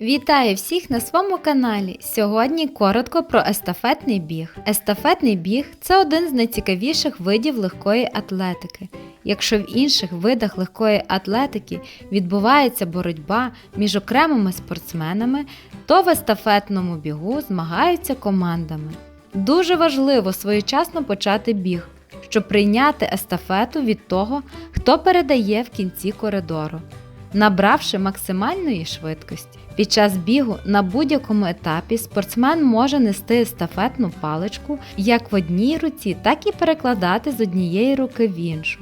Вітаю всіх на своєму каналі. Сьогодні коротко про естафетний біг. Естафетний біг це один з найцікавіших видів легкої атлетики. Якщо в інших видах легкої атлетики відбувається боротьба між окремими спортсменами, то в естафетному бігу змагаються командами. Дуже важливо своєчасно почати біг, щоб прийняти естафету від того, хто передає в кінці коридору набравши максимальної швидкості. Під час бігу на будь-якому етапі спортсмен може нести естафетну паличку як в одній руці, так і перекладати з однієї руки в іншу.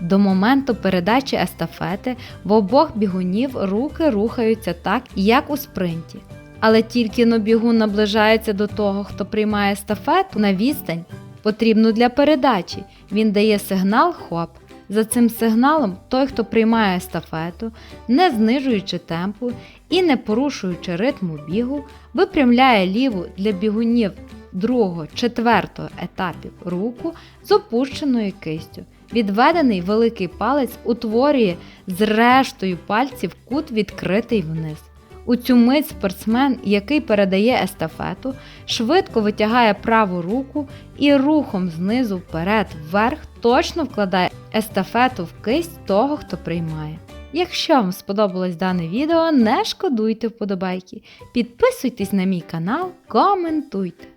До моменту передачі естафети в обох бігунів руки рухаються так, як у спринті. Але тільки но бігун наближається до того, хто приймає естафету на відстань, потрібну для передачі. Він дає сигнал хоп. За цим сигналом той, хто приймає естафету, не знижуючи темпу і не порушуючи ритму бігу, випрямляє ліву для бігунів другого, четвертого етапів руку з опущеною кистю. Відведений великий палець утворює з рештою пальців кут відкритий вниз. У цю мить спортсмен, який передає естафету, швидко витягає праву руку і рухом знизу вперед вверх точно вкладає естафету в кисть того, хто приймає. Якщо вам сподобалось дане відео, не шкодуйте вподобайки. Підписуйтесь на мій канал, коментуйте.